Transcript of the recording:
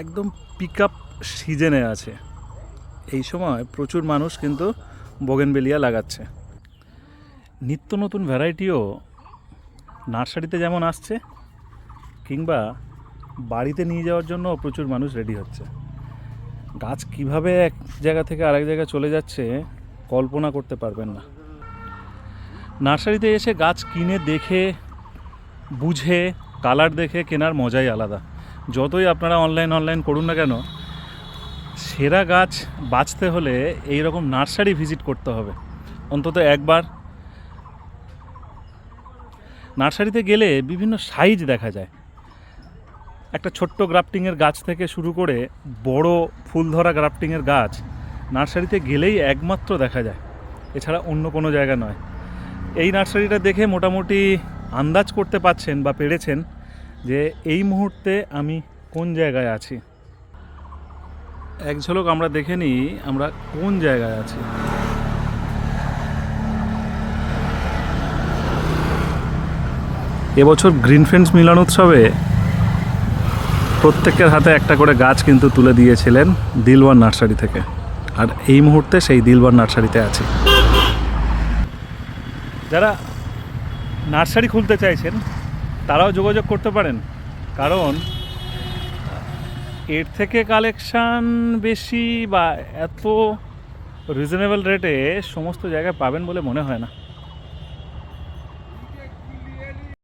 একদম pick up সিজনে আছে। এই সময় প্রচুর মানুষ কিন্তু বগেনবেলিয়া লাগাচ্ছে। নিত্য নতুন ভ্যারাইটিও নার্সারিতে যেমন আসছে, কিংবা বাড়িতে নিয়ে যাওয়ার জন্য প্রচুর মানুষ রেডি হচ্ছে। গাছ কীভাবে এক জায়গা থেকে আরেক জায়গায় চলে যাচ্ছে, কল্পনা করতে পারবেন না। নার্সারিতে এসে গাছ কিনে দেখে, বুঝে কালার দেখে কেনার মজাই আলাদা। যতই আপনারা অনলাইন অনলাইন করুন না কেন, সেরা গাছ বাঁচতে হলে এই রকম নার্সারি ভিজিট করতে হবে। অন্তত একবার। নার্সারিতে গেলে বিভিন্ন সাইজ দেখা যায়। একটা ছোট্ট গ্রাফটিংয়ের গাছ থেকে শুরু করে বড় ফুল ধরা গ্রাফটিংয়ের গাছ নার্সারিতে গেলেই একমাত্র দেখা যায়। এছাড়া অন্য কোনো জায়গা নয়। এই নার্সারিটা দেখে মোটামুটি আন্দাজ করতে পাচ্ছেন বা পেরেছেন যে এই মুহূর্তে আমি কোন জায়গায় আছি? এক ঝলক আমরা দেখে নিই আমরা কোন জায়গায় আছি। এবছর গ্রিন ফ্রেন্ডস মিলন উৎসবে প্রত্যেকের হাতে একটা করে গাছ কিন্তু তুলে দিয়েছিলেন দিলওয়ার নার্সারি থেকে। আর এই মুহূর্তে সেই দিলওয়ার নার্সারিতে আছি। যারা নার্সারি খুলতে চাইছেন তারাও যোগাযোগ করতে পারেন। কারণ, এর থেকে কালেকশান বেশি বা এত রিজনেবল রেটে সমস্ত জায়গায় পাবেন বলে মনে হয় না।